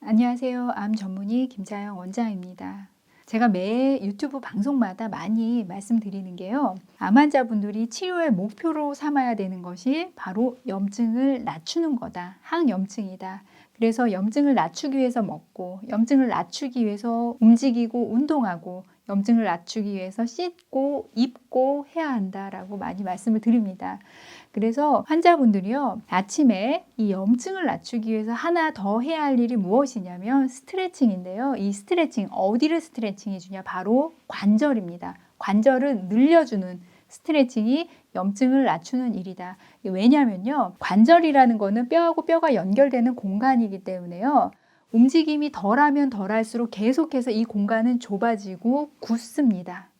안녕하세요. 암 전문의 김자영 원장입니다. 제가 매 유튜브 방송마다 많이 말씀드리는 게요. 암 환자분들이 치료의 목표로 삼아야 되는 것이 바로 염증을 낮추는 거다. 항염증이다. 그래서 염증을 낮추기 위해서 먹고, 염증을 낮추기 위해서 움직이고 운동하고, 염증을 낮추기 위해서 씻고 입고 해야 한다라고 많이 말씀을 드립니다. 그래서 환자분들이요, 아침에 이 염증을 낮추기 위해서 하나 더 해야 할 일이 무엇이냐면 스트레칭인데요. 이 스트레칭, 어디를 스트레칭 해 주냐? 바로 관절입니다. 관절을 늘려주는 스트레칭이 염증을 낮추는 일이다. 왜냐면요, 관절이라는 거는 뼈하고 뼈가 연결되는 공간이기 때문에요. 움직임이 덜하면 덜할수록 계속해서 이 공간은 좁아지고 굳습니다.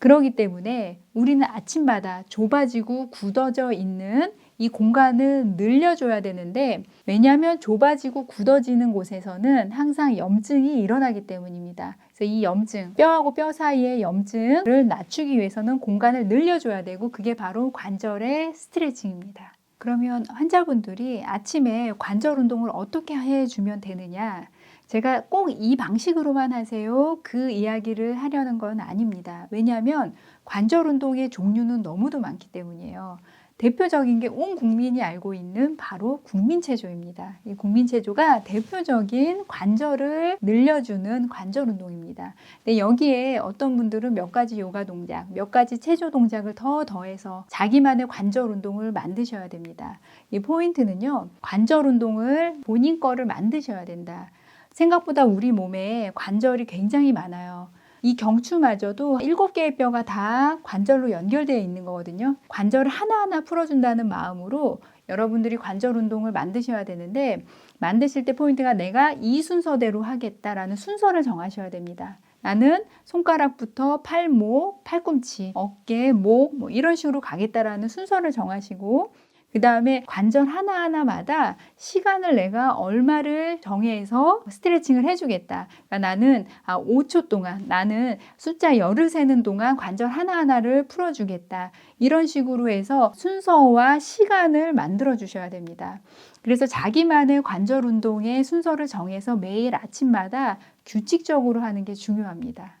그렇기 때문에 우리는 아침마다 좁아지고 굳어져 있는 이 공간을 늘려줘야 되는데 왜냐하면 좁아지고 굳어지는 곳에서는 항상 염증이 일어나기 때문입니다. 그래서 이 염증, 뼈하고 뼈 사이의 염증을 낮추기 위해서는 공간을 늘려줘야 되고 그게 바로 관절의 스트레칭입니다. 그러면 환자분들이 아침에 관절 운동을 어떻게 해주면 되느냐? 제가 꼭 이 방식으로만 하세요. 그 이야기를 하려는 건 아닙니다. 왜냐하면 관절 운동의 종류는 너무도 많기 때문이에요. 대표적인 게 온 국민이 알고 있는 바로 국민체조입니다. 이 국민체조가 대표적인 관절을 늘려주는 관절 운동입니다. 근데 여기에 어떤 분들은 몇 가지 요가 동작, 몇 가지 체조 동작을 더 더해서 자기만의 관절 운동을 만드셔야 됩니다. 이 포인트는요, 관절 운동을 본인 거를 만드셔야 된다. 생각보다 우리 몸에 관절이 굉장히 많아요. 이 경추마저도 일곱 개의 뼈가 다 관절로 연결되어 있는 거거든요. 관절을 하나하나 풀어준다는 마음으로 여러분들이 관절 운동을 만드셔야 되는데 만드실 때 포인트가 내가 이 순서대로 하겠다라는 순서를 정하셔야 됩니다. 나는 손가락부터 팔목, 팔꿈치, 어깨, 목, 뭐 이런 식으로 가겠다라는 순서를 정하시고 그 다음에 관절 하나하나마다 시간을 내가 얼마를 정해서 스트레칭을 해주겠다. 그러니까 나는 아, 5초 동안, 나는 숫자 열을 세는 동안 관절 하나하나를 풀어주겠다. 이런 식으로 해서 순서와 시간을 만들어 주셔야 됩니다. 그래서 자기만의 관절 운동의 순서를 정해서 매일 아침마다 규칙적으로 하는 게 중요합니다.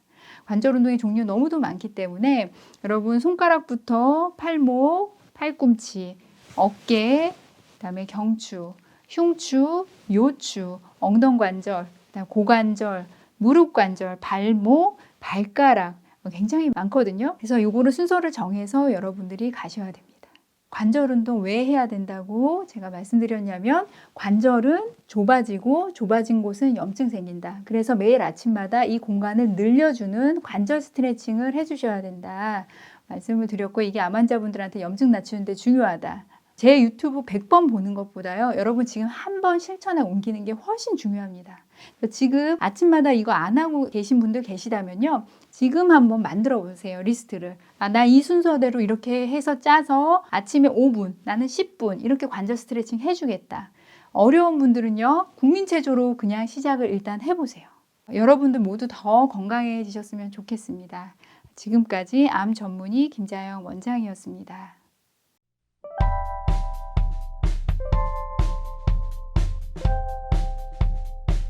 관절 운동의 종류 너무도 많기 때문에 여러분 손가락부터 팔목, 팔꿈치, 어깨, 그다음에 경추, 흉추, 요추, 엉덩 관절, 그다음 고관절, 무릎 관절, 발목, 발가락 굉장히 많거든요. 그래서 요거를 순서를 정해서 여러분들이 가셔야 됩니다. 관절 운동 왜 해야 된다고 제가 말씀드렸냐면 관절은 좁아지고 좁아진 곳은 염증 생긴다. 그래서 매일 아침마다 이 공간을 늘려주는 관절 스트레칭을 해주셔야 된다. 말씀을 드렸고 이게 암 환자분들한테 염증 낮추는데 중요하다. 제 유튜브 100번 보는 것보다요. 여러분 지금 한 번 실천에 옮기는 게 훨씬 중요합니다. 지금 아침마다 이거 안 하고 계신 분들 계시다면요. 지금 한번 만들어 보세요. 리스트를. 아, 나 이 순서대로 이렇게 해서 짜서 아침에 5분, 나는 10분 이렇게 관절 스트레칭 해주겠다. 어려운 분들은요. 국민체조로 그냥 시작을 일단 해보세요. 여러분들 모두 더 건강해지셨으면 좋겠습니다. 지금까지 암 전문의 김자영 원장이었습니다.